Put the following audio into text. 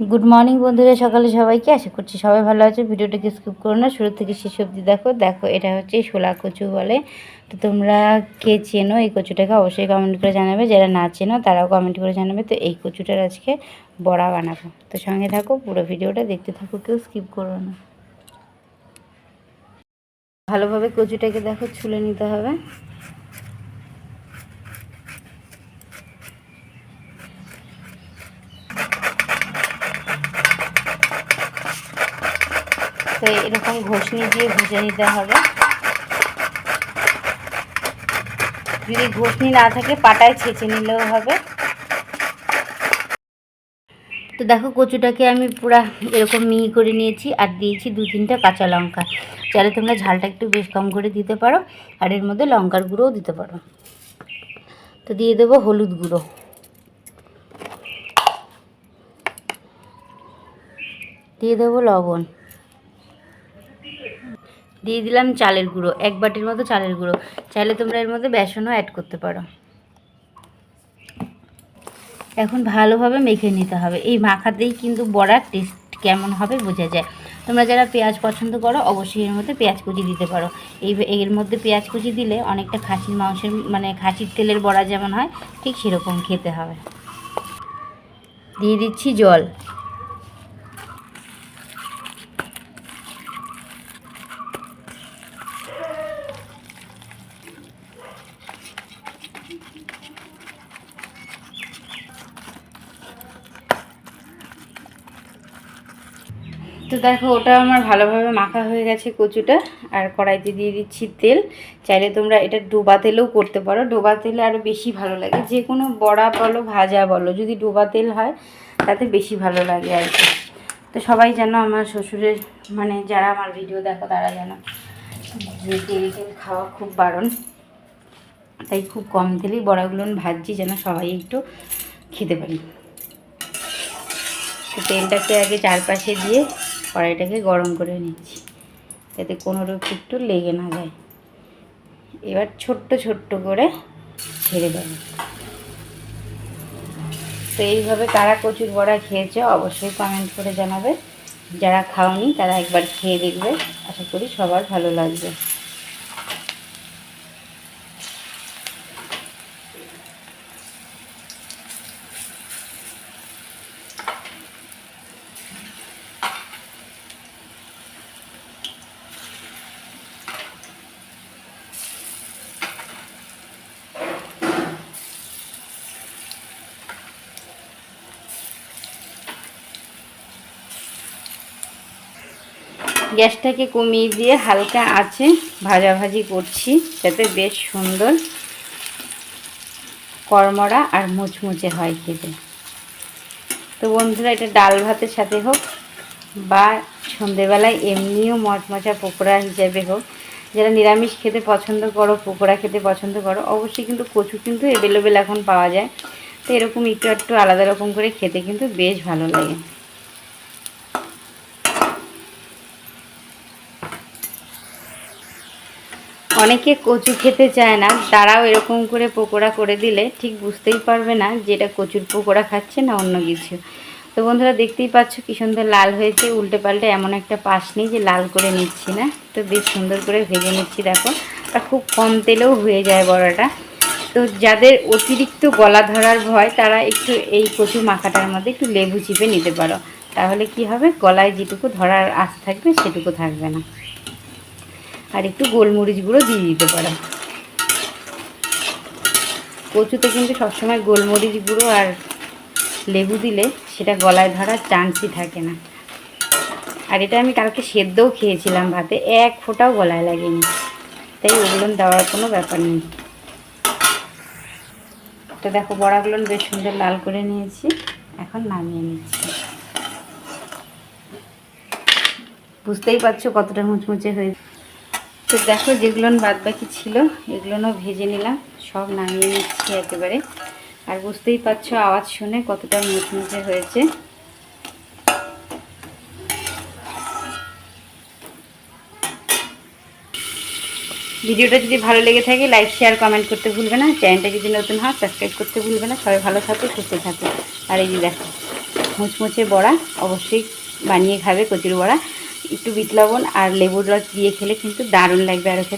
Good morning বন্ধুরা, সকালে সবাইকে। আশা করছি সবাই ভালো আছে। ভিডিওটাকে স্কিপ করো না। শুরু থেকে শেষ অবধি দেখো। দেখো, এটা হচ্ছে শোলা কচু বলে। তো তোমরা কে চেনো এই কচুটাকে অবশ্যই কমেন্ট করে জানাবে। যারা না চেনো, তারাও কমেন্ট করে জানাবে। তো এই কচুটার আজকে বড়া বানাবো। তো সঙ্গে থাকো, পুরো ভিডিওটা দেখতে থাকো, কেউ স্কিপ করো না। ভালোভাবে কচুটাকে দেখো, ছুলে নিতে হবে। তো এরকম ঘষনি দিয়ে ঘষে নিতে হবে। যদি ঘষনি না থাকে, পাটায় ছেঁচে নিলেও হবে। তো দেখো, কচুটাকে আমি পুরা এরকম মিহি করে নিয়েছি আর দিয়েছি দু তিনটা কাঁচা লঙ্কা। চাইলে তোমরা ঝালটা একটু বেশ কম করে দিতে পারো, আর এর মধ্যে লঙ্কার গুঁড়োও দিতে পারো। তো দিয়ে দেবো হলুদ গুঁড়ো। দিয়ে দেবো লবণ। দিয়ে দিলাম চালের গুঁড়ো, এক বাটির মতো চালের গুঁড়ো। চাইলে তোমরা এর মধ্যে বেসনও অ্যাড করতে পারো। এখন ভালোভাবে মেখে নিতে হবে। এই মাখাতেই কিন্তু বড়ার টেস্ট কেমন হবে বোঝা যায়। তোমরা যারা পেঁয়াজ পছন্দ করো, অবশ্যই এর মধ্যে পেঁয়াজ কুচি দিতে পারো। এই এর মধ্যে পেঁয়াজ কুচি দিলে অনেকটা খাসির মাংসের মানে খাসির তেলের বড়া যেমন হয়, ঠিক সেরকম খেতে হবে। দিয়ে দিচ্ছি জল। তো দেখো, ওটা আমার ভালোভাবে মাখা হয়ে গেছে কচুটা, আর কড়াইতে দিয়ে দিচ্ছি তেল। চাইলে তোমরা এটা ডোবা তেলেও করতে পারো। ডোবা তেলে আরও বেশি ভালো লাগে। যে কোনো বড়া বলো, ভাজা বলো, যদি ডোবা তেল হয়, তাতে বেশি ভালো লাগে আর কি। তো সবাই যেন আমার শ্বশুরের মানে যারা আমার ভিডিও দেখো, তারা যেন তেল তেল খাওয়া খুব বারণ। তাই খুব কম তেলেই বড়াগুলো ভাজছি, যেন সবাই একটু খেতে পারি। তেলটাকে আগে চারপাশে দিয়ে কড়াইটাকে গরম করে নিচ্ছি। যাতে কোনো রূপ একটু লেগে না যায়। এবার ছোট্ট ছোট্ট করে ছেড়ে দেব। তো এইভাবে কারা কচুর বড়া খেয়েছে অবশ্যই কমেন্ট করে জানাবে। যারা খাওনি তারা একবার খেয়ে দেখবে। আশা করি সবার ভালো লাগবে। গ্যাসটাকে কমিয়ে দিয়ে হালকা আছে ভাজাভাজি করছি, যাতে বেশ সুন্দর কর্মরা আর মুচমুচে হয় খেতে। তো বন্ধুরা, এটা ডাল ভাতের সাথে হোক বা সন্ধেবেলায় এমনিও মচমচা পকোড়া হিসেবে হোক, যারা নিরামিষ খেতে পছন্দ করো, পকোড়া খেতে পছন্দ করো, অবশ্যই কিন্তু কচু কিন্তু অ্যাভেলেবেল এখন পাওয়া যায়। তো এরকম একটু একটু আলাদা রকম করে খেতে কিন্তু বেশ ভালো লাগে। অনেকে কচু খেতে চায় না, তারাও এরকম করে পকোড়া করে দিলে ঠিক বুঝতেই পারবে না যে এটা কচুর পকোড়া খাচ্ছে না অন্য কিছু। তো বন্ধুরা দেখতেই পাচ্ছ কি সুন্দর লাল হয়েছে, উল্টে পাল্টে এমন একটা পাশ নেই যে লাল করে নিচ্ছি না। তো বেশ সুন্দর করে ভেজে নিচ্ছি দেখো, আর খুব কম তেলেও হয়ে যায় বড়াটা। তো যাদের অতিরিক্ত গলা ধরার ভয়, তারা একটু এই কচু মাখাটার মধ্যে একটু লেবু চিপে নিতে পারো। তাহলে কি হবে? গলায় যেটুকু ধরার আশ থাকবে, সেটুকু থাকবে না। আর একটু গোলমরিচ গুঁড়ো দিয়ে দিতে পারো। কচুতে কিন্তু সবসময় গোলমরিচ গুঁড়ো আর লেবু দিলে সেটা গলায় ধরার চান্সই থাকে না। আর এটা আমি কালকে সেদ্ধও খেয়েছিলাম ভাতে, এক ফোঁটাও গলায় লাগেনি। তাই ওগুলো দেওয়ার কোনো ব্যাপার নেই। তো দেখো বড়াগুলো বেশ সুন্দর লাল করে নিয়েছি, এখন নামিয়ে নিচ্ছি। বুঝতেই পারছ কতটা মুচমুচে হয়েছে তো দেখো যেগুলো বাদ বাকি ছিল এগুলোও ভেজে নিলাম। সব নামিয়ে নিচ্ছি একেবারে। আর বুঝতেই পারছ, আওয়াজ শুনে কতটা মুচমুচে হয়েছে। ভিডিওটা যদি ভালো লেগে থাকে লাইক শেয়ার কমেন্ট করতে ভুলবে না। চ্যানেলটা যদি নতুন হয় সাবস্ক্রাইব করতে ভুলবে না। সবাই ভালো থাকো, সুস্থ থাকো। আর এই যে দেখো, মুচমুচে বড়া অবশ্যই বানিয়ে খাবে কচুর বড়া। একটু বিট লবণ আর লেবুর রস দিয়ে খেলে কিন্তু দারুণ লাগবে আরও খেতে।